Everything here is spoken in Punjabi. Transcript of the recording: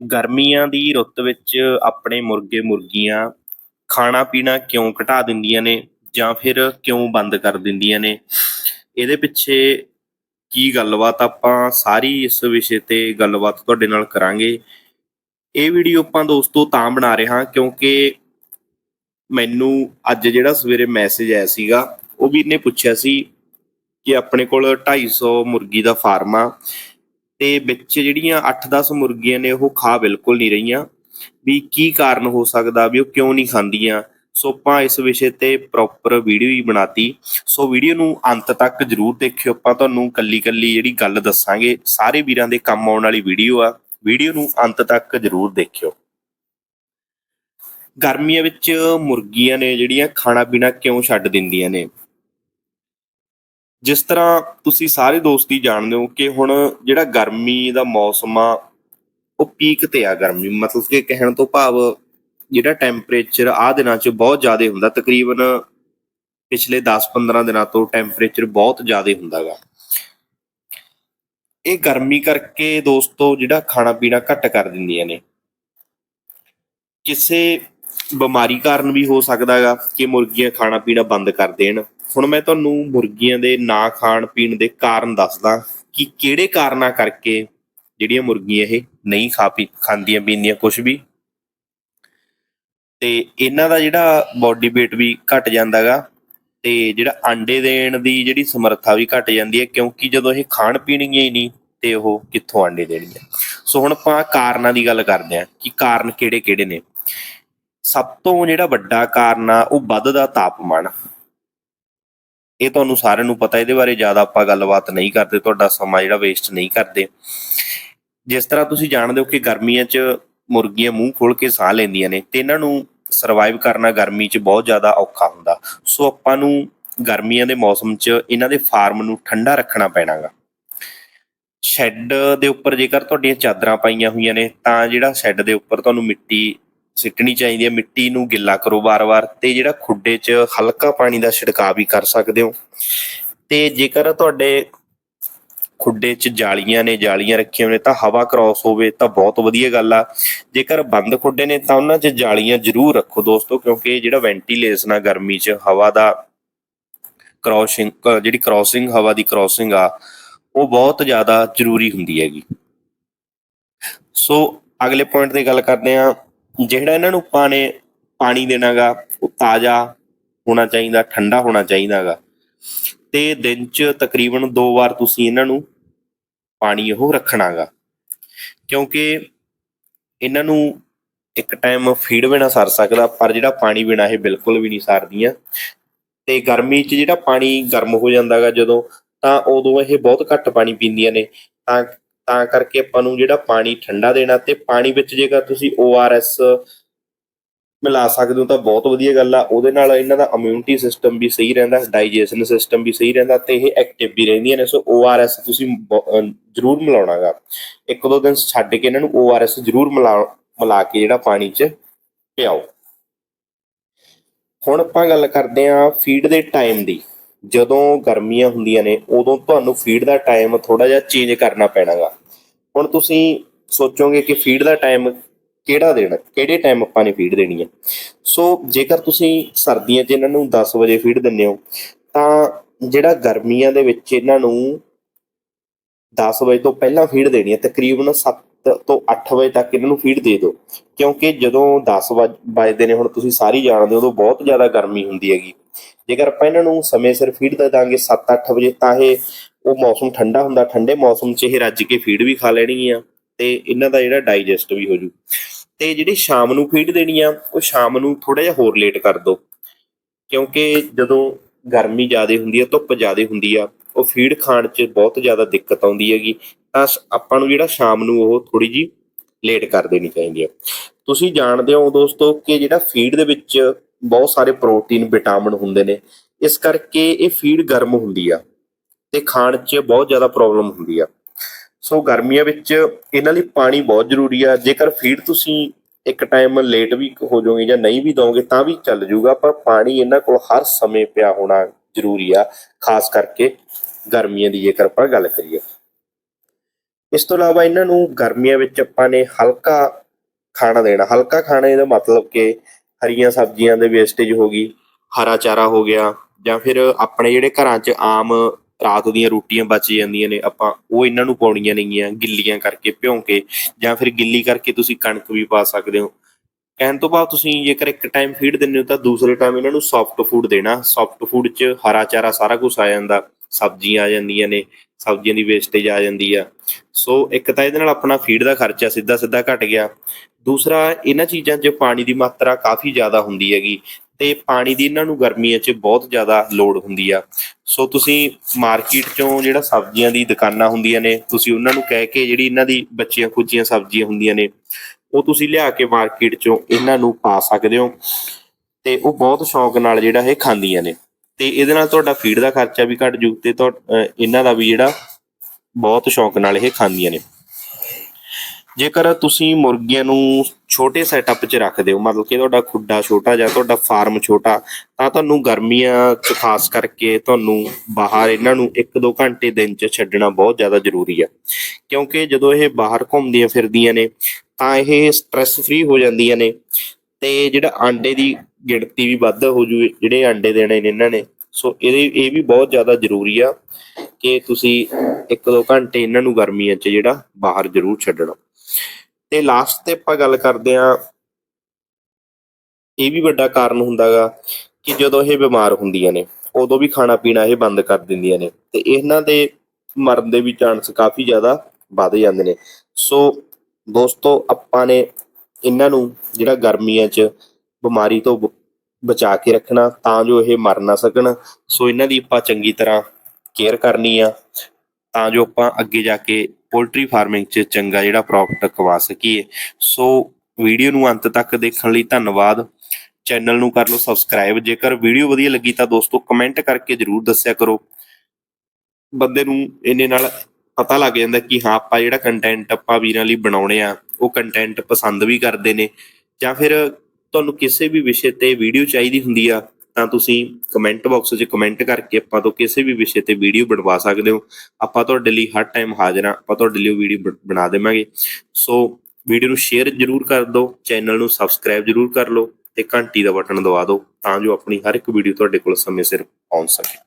ਗਰਮੀਆਂ ਦੀ ਰੁੱਤ ਵਿੱਚ ਆਪਣੇ ਮੁਰਗੇ ਮੁਰਗੀਆਂ ਖਾਣਾ ਪੀਣਾ ਕਿਉਂ ਘਟਾ ਦਿੰਦੀਆਂ ਨੇ ਜਾਂ ਫਿਰ ਕਿਉਂ ਬੰਦ ਕਰ ਦਿੰਦੀਆਂ ਨੇ? ਇਹਦੇ ਪਿੱਛੇ ਕੀ ਗੱਲਬਾਤ ਆਪਾਂ ਸਾਰੀ ਇਸ ਵਿਸ਼ੇ ਤੇ ਗੱਲਬਾਤ ਤੁਹਾਡੇ ਨਾਲ ਕਰਾਂਗੇ। ਇਹ ਵੀਡੀਓ ਆਪਾਂ ਦੋਸਤੋ ਤਾਂ ਬਣਾ ਰਹੇ ਹਾਂ ਕਿਉਂਕਿ ਮੈਨੂੰ ਅੱਜ ਜਿਹੜਾ ਸਵੇਰੇ ਮੈਸੇਜ ਆਇਆ ਸੀਗਾ, ਉਹ ਵੀਰ ਨੇ ਪੁੱਛਿਆ ਸੀ ਕਿ ਆਪਣੇ ਕੋਲ 250 ਮੁਰਗੀ ਦਾ ਫਾਰਮ ਆ। ਤੇ ਵਿੱਚ ਜਿਹੜੀਆਂ 8-10 ਮੁਰਗੀਆਂ ਨੇ, ਉਹ ਖਾ ਬਿਲਕੁਲ ਨਹੀਂ ਰਹੀਆਂ। ਵੀ ਕੀ ਕਾਰਨ ਹੋ ਸਕਦਾ ਵੀ ਉਹ ਕਿਉਂ ਨਹੀਂ ਖਾਂਦੀਆਂ? ਸੋ ਆਪਾਂ ਇਸ ਵਿਸ਼ੇ ਤੇ ਪ੍ਰੋਪਰ ਵੀਡੀਓ ਹੀ ਬਣਾਤੀ। ਸੋ ਵੀਡੀਓ ਨੂੰ ਅੰਤ ਤੱਕ ਜਰੂਰ ਦੇਖਿਓ। ਆਪਾਂ ਤੁਹਾਨੂੰ ਕੱਲੀ ਕੱਲੀ ਜਿਹੜੀ ਗੱਲ ਦੱਸਾਂਗੇ, ਸਾਰੇ ਵੀਰਾਂ ਦੇ ਕੰਮ ਆਉਣ ਵਾਲੀ ਵੀਡੀਓ ਆ। ਵੀਡੀਓ ਨੂੰ ਅੰਤ ਤੱਕ ਜਰੂਰ ਦੇਖਿਓ। ਗਰਮੀਆਂ ਵਿੱਚ ਮੁਰਗੀਆਂ ਨੇ ਜਿਹੜੀਆਂ ਖਾਣਾ ਪੀਣਾ ਕਿਉਂ ਛੱਡ ਦਿੰਦੀਆਂ ਨੇ? ਜਿਸ ਤਰ੍ਹਾਂ ਤੁਸੀਂ ਸਾਰੇ ਦੋਸਤ ਹੀ ਜਾਣਦੇ ਹੋ ਕਿ ਹੁਣ ਜਿਹੜਾ ਗਰਮੀ ਦਾ ਮੌਸਮ ਆ, ਉਹ ਪੀਕ ਤੇ ਆ ਗਰਮੀ। ਮਤਲਬ ਕਿ ਕਹਿਣ ਤੋਂ ਭਾਵ ਜਿਹੜਾ ਟੈਂਪਰੇਚਰ ਆ ਦਿਨਾਂ 'ਚ ਬਹੁਤ ਜ਼ਿਆਦਾ ਹੁੰਦਾ, ਤਕਰੀਬਨ ਪਿਛਲੇ 10-15 ਦਿਨਾਂ ਤੋਂ ਟੈਂਪਰੇਚਰ ਬਹੁਤ ਜ਼ਿਆਦਾ ਹੁੰਦਾਗਾ। ਇਹ ਗਰਮੀ ਕਰਕੇ ਦੋਸਤੋ ਜਿਹੜਾ ਖਾਣਾ ਪੀਣਾ ਘੱਟ ਕਰ ਦਿੰਦੀਆਂ ਨੇ। ਕਿਸੇ ਬਿਮਾਰੀ ਕਾਰਨ ਵੀ ਹੋ ਸਕਦਾ ਸਕਦਾਗਾ ਕਿ ਮੁਰਗੀਆਂ ਖਾਣਾ ਪੀਣਾ ਬੰਦ ਕਰ ਦੇਣ। ਹੁਣ ਮੈਂ ਤੁਹਾਨੂੰ ਮੁਰਗੀਆਂ ਦੇ ਨਾ ਖਾਣ ਪੀਣ ਦੇ ਕਾਰਨ ਦੱਸਦਾ ਕਿ ਕਿਹੜੇ ਕਾਰਨਾਂ ਕਰਕੇ ਜਿਹੜੀਆਂ ਮੁਰਗੀਆਂ ਇਹ ਨਹੀਂ ਖਾ ਪੀ, ਖਾਂਦੀਆਂ, ਪੀਂਦੀਆਂ ਕੁਝ ਵੀ। ਤੇ ਇਹਨਾਂ ਦਾ ਜਿਹੜਾ ਬਾਡੀ weight ਵੀ ਘਟ ਜਾਂਦਾਗਾ ਤੇ ਜਿਹੜਾ ਆਂਡੇ ਦੇਣ ਦੀ ਜਿਹੜੀ ਸਮਰੱਥਾ ਵੀ ਘਟ ਜਾਂਦੀ ਹੈ, ਕਿਉਂਕਿ ਜਦੋਂ ਇਹ ਖਾਣ ਪੀਣਗੀਆਂ ਹੀ ਨਹੀਂ, ਤੇ ਉਹ ਕਿੱਥੋਂ ਆਂਡੇ ਦੇਣਗੀਆਂ। ਸੋ ਹੁਣ ਆਪਾਂ ਕਾਰਨਾਂ ਦੀ ਗੱਲ ਕਰਦੇ ਹਾਂ ਕਿ ਕਾਰਨ ਕਿਹੜੇ ਕਿਹੜੇ ਨੇ। ਸਭ ਤੋਂ ਜਿਹੜਾ ਵੱਡਾ ਕਾਰਨ ਆ, ਉਹ ਵੱਧਦਾ ਤਾਪਮਾਨ। ਇਹ ਤੁਹਾਨੂੰ ਸਾਰਿਆਂ ਨੂੰ ਪਤਾ, ਇਹਦੇ ਬਾਰੇ ਜ਼ਿਆਦਾ ਆਪਾਂ ਗੱਲਬਾਤ ਨਹੀਂ ਕਰਦੇ, ਤੁਹਾਡਾ ਸਮਾਂ ਜਿਹੜਾ ਵੇਸਟ ਨਹੀਂ ਕਰਦੇ। ਜਿਸ ਤਰ੍ਹਾਂ ਤੁਸੀਂ ਜਾਣਦੇ ਹੋ ਕਿ ਗਰਮੀਆਂ 'ਚ ਮੁਰਗੀਆਂ ਮੂੰਹ ਖੋਲ ਕੇ ਸਾਹ ਲੈਂਦੀਆਂ ਨੇ, ਤੇ ਇਹਨਾਂ ਨੂੰ ਸਰਵਾਈਵ ਕਰਨਾ ਗਰਮੀ 'ਚ ਬਹੁਤ ਜ਼ਿਆਦਾ ਔਖਾ ਹੁੰਦਾ। ਸੋ ਆਪਾਂ ਨੂੰ ਗਰਮੀਆਂ ਦੇ ਮੌਸਮ 'ਚ ਇਹਨਾਂ ਦੇ ਫਾਰਮ ਨੂੰ ਠੰਡਾ ਰੱਖਣਾ ਪੈਣਾਗਾ। ਸ਼ੈੱਡ ਦੇ ਉੱਪਰ ਜੇਕਰ ਤੁਹਾਡੀਆਂ ਚਾਦਰਾਂ ਪਾਈਆਂ ਹੋਈਆਂ ਨੇ, ਤਾਂ ਜਿਹੜਾ ਸ਼ੈੱਡ ਦੇ ਉੱਪਰ ਤੁਹਾਨੂੰ ਮਿੱਟੀ ਸਿੱਟਣੀ ਚਾਹੀਦੀ ਹੈ, ਮਿੱਟੀ ਨੂੰ ਗਿੱਲਾ ਕਰੋ ਵਾਰ-ਵਾਰ ਤੇ ਜਿਹੜਾ ਖੁੱਡੇ 'ਚ ਹਲਕਾ ਪਾਣੀ ਦਾ ਛਿੜਕਾਅ ਵੀ ਕਰ ਸਕਦੇ ਹੋ। ਤੇ ਜੇਕਰ ਤੁਹਾਡੇ ਖੁੱਡੇ 'ਚ ਜਾਲੀਆਂ ਨੇ, ਜਾਲੀਆਂ ਰੱਖੀਆਂ ਨੇ, ਤਾਂ ਹਵਾ ਕ੍ਰਾਸ ਹੋਵੇ ਤਾਂ ਬਹੁਤ ਵਧੀਆ ਗੱਲ ਆ। ਜੇਕਰ ਬੰਦ ਖੁੱਡੇ ਨੇ ਤਾਂ ਉਹਨਾਂ 'ਚ ਜਾਲੀਆਂ ਜ਼ਰੂਰ ਰੱਖੋ ਦੋਸਤੋ, ਕਿਉਂਕਿ ਜਿਹੜਾ ਵੈਂਟੀਲੇਸ਼ਨ ਆ ਗਰਮੀ 'ਚ, ਹਵਾ ਦਾ ਕ੍ਰਾਸਿੰਗ ਜਿਹੜੀ ਕ੍ਰਾਸਿੰਗ ਹਵਾ ਦੀ ਕ੍ਰਾਸਿੰਗ ਆ, ਉਹ ਬਹੁਤ ਜ਼ਿਆਦਾ ਜ਼ਰੂਰੀ ਹੁੰਦੀ ਹੈਗੀ। ਸੋ ਅਗਲੇ ਪੁਆਇੰਟ ਤੇ ਗੱਲ ਕਰਦੇ ਆ ਜਿਹੜਾ ਇਹਨਾਂ ਨੂੰ ਪਾਣੇ ਨੇ ਪਾਣੀ ਦੇਣਾਗਾ, ਉਹ ਤਾਜ਼ਾ ਹੋਣਾ ਚਾਹੀਦਾ, ਠੰਡਾ ਹੋਣਾ ਚਾਹੀਦਾਗਾ। ਤੇ ਦਿਨ 'ਚ ਤਕਰੀਬਨ ਦੋ ਵਾਰ ਤੁਸੀਂ ਇਹਨਾਂ ਨੂੰ ਪਾਣੀ ਉਹ ਰੱਖਣਾਗਾ। ਕਿਉਂਕਿ ਇਹਨਾਂ ਨੂੰ ਇੱਕ ਟਾਈਮ ਫੀਡ ਬਿਨਾ ਸਰ ਸਕਦਾ, ਪਰ ਜਿਹੜਾ ਪਾਣੀ ਬਿਨਾ ਇਹ ਬਿਲਕੁਲ ਵੀ ਨਹੀਂ ਸਰਦੀਆਂ। ਤੇ ਗਰਮੀ ਚ ਜਿਹੜਾ ਪਾਣੀ ਗਰਮ ਹੋ ਜਾਂਦਾਗਾ ਜਦੋਂ, ਤਾਂ ਉਦੋਂ ਇਹ ਬਹੁਤ ਘੱਟ ਪਾਣੀ ਪੀਂਦੀਆਂ ਨੇ। ਤਾਂ ਤਾਂ ਕਰਕੇ ਆਪਾਂ ਨੂੰ ਜਿਹੜਾ ਪਾਣੀ ਠੰਡਾ ਦੇਣਾ ਤੇ ਪਾਣੀ ਵਿੱਚ ਜੇਕਰ ਤੁਸੀਂ ORS ਮਿਲਾ ਸਕਦੇ ਹੋ ਤਾਂ ਬਹੁਤ ਵਧੀਆ ਗੱਲ ਆ। ਉਹਦੇ ਨਾਲ ਇਹਨਾਂ ਦਾ ਇਮਿਊਨਿਟੀ ਸਿਸਟਮ ਵੀ ਸਹੀ ਰਹਿੰਦਾ ਡਾਈਜੈਸ਼ਨ ਸਿਸਟਮ ਵੀ ਸਹੀ ਰਹਿੰਦਾ ਤੇ ਇਹ ਐਕਟਿਵ ਵੀ ਰਹਿੰਦੀਆਂ ਨੇ। ਸੋ ORS ਤੁਸੀਂ ਜ਼ਰੂਰ ਮਿਲਾਉਣਾਗਾ। ਇੱਕ ਦੋ ਦਿਨ ਛੱਡ ਕੇ ਇਹਨਾਂ ਨੂੰ ORS ਜ਼ਰੂਰ ਮਿਲਾ ਮਿਲਾ ਕੇ ਜਿਹੜਾ ਪਾਣੀ 'ਚ ਪਿਆਓ। ਹੁਣ ਆਪਾਂ ਗੱਲ ਕਰਦੇ ਆਂ ਫੀਡ ਦੇ ਟਾਈਮ ਦੀ। ਜਦੋਂ ਗਰਮੀਆਂ ਹੁੰਦੀਆਂ ਨੇ, ਉਦੋਂ ਤੁਹਾਨੂੰ ਫੀਡ ਦਾ ਟਾਈਮ ਥੋੜਾ ਜਿਹਾ ਚੇਂਜ ਕਰਨਾ ਪੈਣਾਗਾ। ਹੁਣ ਤੁਸੀਂ ਸੋਚੋਗੇ ਕਿ ਫੀਡ ਦਾ ਟਾਈਮ ਕਿਹੜਾ ਦੇਣਾ, ਕਿਹੜੇ ਟਾਈਮ ਆਪਾਂ ਨੇ ਫੀਡ ਦੇਣੀ ਹੈ? ਸੋ ਜੇਕਰ ਤੁਸੀਂ ਸਰਦੀਆਂ 'ਚ ਇਹਨਾਂ ਨੂੰ 10 ਵਜੇ ਫੀਡ ਦਿੰਦੇ ਹੋ, ਤਾਂ ਜਿਹੜਾ ਗਰਮੀਆਂ ਦੇ ਵਿੱਚ ਇਹਨਾਂ ਨੂੰ 10 ਵਜੇ ਤੋਂ ਪਹਿਲਾਂ ਫੀਡ ਦੇਣੀ ਹੈ, ਤਕਰੀਬਨ 7 ਤੋਂ 8 ਵਜੇ ਤੱਕ ਇਹਨਾਂ ਨੂੰ ਫੀਡ ਦੇ ਦਿਓ। ਕਿਉਂਕਿ ਜਦੋਂ 10 ਵਜੇ ਨੇ ਹੁਣ ਤੁਸੀਂ ਸਾਰੀ ਜਾਣਦੇ ਹੋ, ਉਦੋਂ ਬਹੁਤ ਜ਼ਿਆਦਾ ਗਰਮੀ ਹੁੰਦੀ ਹੈਗੀ। ਜੇਕਰ ਆਪਾਂ ਇਹਨਾਂ ਨੂੰ ਸਮੇਂ ਸਿਰ ਫੀਡ ਦੇ ਦਾਂਗੇ 7-8 ਵਜੇ, ਤਾਂ ਇਹ, ਉਹ ਮੌਸਮ ਠੰਡਾ ਹੁੰਦਾ। ਠੰਡੇ ਮੌਸਮ 'ਚ ਇਹ ਰੱਜ ਕੇ ਫੀਡ ਵੀ ਖਾ ਲੈਣੀ ਆ ਤੇ ਇਹਨਾਂ ਦਾ ਜਿਹੜਾ ਡਾਈਜੈਸਟ ਵੀ ਹੋ ਜੂ। ਤੇ ਜਿਹੜੀ ਸ਼ਾਮ ਨੂੰ ਫੀਡ ਦੇਣੀ ਆ, ਉਹ ਸ਼ਾਮ ਨੂੰ ਥੋੜਾ ਜਿਹਾ ਹੋਰ ਲੇਟ ਕਰ ਦਿਓ। ਕਿਉਂਕਿ ਜਦੋਂ ਗਰਮੀ ਜ਼ਿਆਦਾ ਹੁੰਦੀ ਆ, ਧੁੱਪ ਜ਼ਿਆਦਾ ਹੁੰਦੀ ਆ, ਉਹ ਫੀਡ ਖਾਣ 'ਚ ਬਹੁਤ ਜ਼ਿਆਦਾ ਦਿੱਕਤ ਆਉਂਦੀ ਹੈਗੀ। ਤਾਂ ਆਪਾਂ ਨੂੰ ਜਿਹੜਾ ਸ਼ਾਮ ਨੂੰ ਉਹ ਥੋੜੀ ਜੀ ਲੇਟ ਕਰ ਦੇਣੀ ਚਾਹੀਦੀ ਹੈ। ਤੁਸੀਂ ਜਾਣਦੇ ਹੋ ਦੋਸਤੋ ਕਿ ਜਿਹੜਾ ਫੀਡ ਦੇ ਵਿੱਚ ਬਹੁਤ ਸਾਰੇ ਪ੍ਰੋਟੀਨ ਵਿਟਾਮਿਨ ਹੁੰਦੇ ਨੇ। ਇਸ ਕਰਕੇ ਇਹ ਫੀਡ ਗਰਮ ਹੁੰਦੀ ਆ ਤੇ ਖਾਣ 'ਚ ਬਹੁਤ ਜ਼ਿਆਦਾ ਪ੍ਰੋਬਲਮ ਹੁੰਦੀ ਆ। ਸੋ ਗਰਮੀਆਂ ਵਿੱਚ ਇਹਨਾਂ ਲਈ ਪਾਣੀ ਬਹੁਤ ਜ਼ਰੂਰੀ ਆ। ਜੇਕਰ ਫੀਡ ਤੁਸੀਂ ਇੱਕ ਟਾਈਮ ਲੇਟ ਵੀ ਹੋ ਜਾਓਗੇ ਜਾਂ ਨਹੀਂ ਵੀ ਦੋਗੇ ਤਾਂ ਵੀ ਚੱਲ ਜਾਊਗਾ ਪਰ ਪਾਣੀ ਇਹਨਾਂ ਕੋਲ ਹਰ ਸਮੇਂ ਪਿਆ ਹੋਣਾ ਜ਼ਰੂਰੀ ਆ। ਖਾਸ ਕਰਕੇ ਗਰਮੀਆਂ ਦੀ ਜੇਕਰ ਆਪਾਂ ਗੱਲ ਕਰੀਏ। ਇਸ ਤੋਂ ਇਲਾਵਾ ਇਹਨਾਂ ਨੂੰ ਗਰਮੀਆਂ ਵਿੱਚ ਆਪਾਂ ਨੇ ਹਲਕਾ ਖਾਣਾ ਦੇਣਾ। ਹਲਕਾ ਖਾਣੇ ਦਾ ਮਤਲਬ ਕਿ ਹਰੀਆਂ ਸਬਜ਼ੀਆਂ ਦੇ ਵੇਸਟੇਜ ਹੋ ਗਈ, ਹਰਾ ਚਾਰਾ ਹੋ ਗਿਆ ਜਾਂ ਫਿਰ ਆਪਣੇ ਜਿਹੜੇ ਘਰਾਂ 'ਚ ਆਮ ਰਾਤ ਦੀਆਂ ਰੋਟੀਆਂ ਬਚ ਜਾਂਦੀਆਂ ਨੇ, ਆਪਾਂ ਉਹ ਇਹਨਾਂ ਨੂੰ ਪਾਉਣੀਆਂ ਨੇਗੀਆਂ, ਗਿੱਲੀਆਂ ਕਰਕੇ ਭਿਉਂ ਕੇ ਜਾਂ ਫਿਰ ਗਿੱਲੀ ਕਰਕੇ ਤੁਸੀਂ ਕਣਕ ਵੀ ਪਾ ਸਕਦੇ ਹੋ। ਕਹਿਣ ਤੋਂ ਬਾਅਦ ਤੁਸੀਂ ਜੇਕਰ ਇੱਕ ਟਾਈਮ ਫੀਡ ਦਿੰਦੇ ਹੋ ਤਾਂ ਦੂਸਰੇ ਟਾਈਮ ਇਹਨਾਂ ਨੂੰ ਸੌਫਟ ਫੂਡ ਦੇਣਾ। ਸੌਫਟ ਫੂਡ 'ਚ ਹਰਾ ਚਾਰਾ ਸਾਰਾ ਕੁਝ ਆ ਜਾਂਦਾ। ਸਬਜ਼ੀਆਂ ਆ ਜਾਂਦੀਆਂ ਨੇ, ਸਬਜ਼ੀਆਂ ਦੀ ਵੇਸਟੇਜ ਆ ਜਾਂਦੀ ਆ। ਸੋ ਇੱਕ ਤਾਂ ਇਹਦੇ ਨਾਲ ਆਪਣਾ ਫੀਡ ਦਾ ਖਰਚਾ ਸਿੱਧਾ ਸਿੱਧਾ ਘਟ ਗਿਆ। ਦੂਸਰਾ, ਇਹਨਾਂ ਚੀਜ਼ਾਂ 'ਚ ਪਾਣੀ ਦੀ ਮਾਤਰਾ ਕਾਫੀ ਜ਼ਿਆਦਾ ਹੁੰਦੀ ਹੈਗੀ ਤੇ ਪਾਣੀ ਦੀ ਇਹਨਾਂ ਨੂੰ ਗਰਮੀਆਂ 'ਚ ਬਹੁਤ ਜ਼ਿਆਦਾ ਲੋੜ ਹੁੰਦੀ ਆ। ਸੋ ਤੁਸੀਂ ਮਾਰਕੀਟ 'ਚੋਂ ਜਿਹੜਾ ਸਬਜ਼ੀਆਂ ਦੀ ਦੁਕਾਨਾਂ ਹੁੰਦੀਆਂ ਨੇ, ਤੁਸੀਂ ਉਹਨਾਂ ਨੂੰ ਕਹਿ ਕੇ ਜਿਹੜੀ ਇਹਨਾਂ ਦੀ ਬੱਚੀਆਂ ਖੁੱਚੀਆਂ ਸਬਜ਼ੀਆਂ ਹੁੰਦੀਆਂ ਨੇ, ਉਹ ਤੁਸੀਂ ਲਿਆ ਕੇ ਮਾਰਕੀਟ 'ਚੋਂ ਇਹਨਾਂ ਨੂੰ ਪਾ ਸਕਦੇ ਹੋ ਤੇ ਉਹ ਬਹੁਤ ਸ਼ੌਂਕ ਨਾਲ ਜਿਹੜਾ ਇਹ ਖਾਂਦੀਆਂ ਨੇ। ਤੇ ਇਹਦੇ ਨਾਲ ਤੁਹਾਡਾ ਫੀਡ ਦਾ ਖਰਚਾ ਵੀ ਘਟ ਜੂ ਤੇ ਤੁਹਾ- ਇਹਨਾਂ ਦਾ ਵੀ ਜਿਹੜਾ ਬਹੁਤ ਸ਼ੌਂਕ ਨਾਲ ਇਹ ਖਾਂਦੀਆਂ ਨੇ। ਜੇਕਰ ਤੁਸੀਂ ਮੁਰਗੀਆਂ ਨੂੰ ਛੋਟੇ ਸੈਟਅਪ 'ਚ ਰੱਖਦੇ ਹੋ, ਮਤਲਬ ਕਿ ਤੁਹਾਡਾ ਖੁੱਡਾ ਛੋਟਾ ਜਾਂ ਤੁਹਾਡਾ ਫਾਰਮ ਛੋਟਾ, ਤਾਂ ਤੁਹਾਨੂੰ ਗਰਮੀਆਂ 'ਚ ਖਾਸ ਕਰਕੇ ਤੁਹਾਨੂੰ ਬਾਹਰ ਇਹਨਾਂ ਨੂੰ 1-2 ਘੰਟੇ ਦਿਨ 'ਚ ਛੱਡਣਾ ਬਹੁਤ ਜ਼ਿਆਦਾ ਜ਼ਰੂਰੀ ਆ। ਕਿਉਂਕਿ ਜਦੋਂ ਇਹ ਬਾਹਰ ਘੁੰਮਦੀਆਂ ਫਿਰਦੀਆਂ ਨੇ, ਤਾਂ ਇਹ ਸਟ੍ਰੈਸ ਫ੍ਰੀ ਹੋ ਜਾਂਦੀਆਂ ਨੇ ਤੇ ਜਿਹੜਾ ਆਂਡੇ ਦੀ ਗਿਣਤੀ ਵੀ ਵੱਧ ਹੋ ਜੂ, ਜਿਹੜੇ ਆਂਡੇ ਦੇਣੇ ਨੇ ਇਹਨਾਂ ਨੇ। ਸੋ ਇਹਦੇ, ਇਹ ਵੀ ਬਹੁਤ ਜ਼ਿਆਦਾ ਜ਼ਰੂਰੀ ਆ ਕਿ ਤੁਸੀਂ 1-2 ਘੰਟੇ ਇਹਨਾਂ ਨੂੰ ਗਰਮੀਆਂ 'ਚ ਜਿਹੜਾ ਬਾਹਰ ਜ਼ਰੂਰ ਛੱਡਣਾ। ਤੇ ਲਾਸਟ ਤੇ ਆਪਾਂ ਗੱਲ ਕਰਦੇ ਆ ਇਹ ਵੀ ਵੱਡਾ ਕਾਰਨ ਹੁੰਦਾਗਾ ਕਿ ਜਦੋਂ ਇਹ ਬਿਮਾਰ ਹੁੰਦੀਆਂ ਨੇ, ਉਦੋਂ ਵੀ ਖਾਣਾ ਪੀਣਾ ਇਹ ਬੰਦ ਕਰ ਦਿੰਦੀਆਂ ਨੇ ਤੇ ਇਹਨਾਂ ਦੇ ਮਰਨ ਦੇ ਵੀ ਚਾਂਸ ਕਾਫੀ ਜ਼ਿਆਦਾ ਵੱਧ ਜਾਂਦੇ ਨੇ। ਸੋ ਦੋਸਤੋ, ਆਪਾਂ ਨੇ ਇਹਨਾਂ ਨੂੰ ਜਿਹੜਾ ਗਰਮੀਆਂ 'ਚ ਬਿਮਾਰੀ ਤੋਂ ਬ- ਬਚਾ ਕੇ ਰੱਖਣਾ, ਤਾਂ ਜੋ ਇਹ ਮਰ ਨਾ ਸਕਣ। ਸੋ ਇਹਨਾਂ ਦੀ ਆਪਾਂ ਚੰਗੀ ਤਰ੍ਹਾਂ ਕੇਅਰ ਕਰਨੀ ਆ। ਤਾਂ ਜੋ ਆਪਾਂ ਅੱਗੇ ਜਾ ਕੇ ਪੋਲਟਰੀ ਫਾਰਮਿੰਗ 'ਚ ਚੰਗਾ ਜਿਹੜਾ ਪ੍ਰੋਫਿਟ ਕਵਾ ਸਕੀਏ। ਸੋ ਵੀਡੀਓ ਨੂੰ ਅੰਤ ਤੱਕ ਦੇਖਣ ਲਈ ਧੰਨਵਾਦ। ਚੈਨਲ ਨੂੰ ਕਰ ਲਓ ਸਬਸਕ੍ਰਾਈਬ ਜੇਕਰ ਵੀਡੀਓ ਵਧੀਆ ਲੱਗੀ ਤਾਂ ਦੋਸਤੋ ਕਮੈਂਟ ਕਰਕੇ ਜਰੂਰ ਦੱਸਿਆ ਕਰੋ। ਬੰਦੇ ਨੂੰ ਇਹਨੇ ਨਾਲ ਪਤਾ ਲੱਗ ਜਾਂਦਾ ਕਿ ਹਾਂ, ਆਪਾਂ ਜਿਹੜਾ ਕੰਟੈਂਟ ਆਪਾਂ ਵੀਰਾਂ ਲਈ ਬਣਾਉਣੇ ਆ, ਉਹ ਕੰਟੈਂਟ ਪਸੰਦ ਵੀ ਕਰਦੇ ਨੇ ਜਾਂ ਫਿਰ ਤੁਹਾਨੂੰ ਕਿਸੇ ਵੀ ਵਿਸ਼ੇ ਤੇ ਵੀਡੀਓ ਚਾਹੀਦੀ ਹੁੰਦੀ ਆ, ਤਾਂ ਤੁਸੀਂ ਕਮੈਂਟ ਬਾਕਸ 'ਚ ਕਮੈਂਟ ਕਰਕੇ ਆਪਾਂ ਤੋਂ ਕਿਸੇ ਵੀ ਵਿਸ਼ੇ ਤੇ ਵੀਡੀਓ ਬਣਵਾ ਸਕਦੇ ਹੋ। ਆਪਾਂ ਤੁਹਾਡੇ ਲਈ ਹਰ ਟਾਈਮ ਹਾਜ਼ਰ ਆ ਆਪਾਂ ਤੁਹਾਡੇ ਲਈ ਵੀਡੀਓ ਬਣਾ ਦੇਵਾਂਗੇ। ਸੋ ਵੀਡੀਓ ਨੂੰ ਸ਼ੇਅਰ ਜਰੂਰ ਕਰ ਦਿਓ ਚੈਨਲ ਨੂੰ ਸਬਸਕ੍ਰਾਈਬ ਜਰੂਰ ਕਰ ਲਓ ਤੇ ਘੰਟੀ ਦਾ ਬਟਨ ਦਬਾ ਦਿਓ, ਤਾਂ ਜੋ ਆਪਣੀ ਹਰ ਇੱਕ ਵੀਡੀਓ ਤੁਹਾਡੇ ਕੋਲ ਸਮੇਂ ਸਿਰ ਪਹੁੰਚ ਸਕੇ।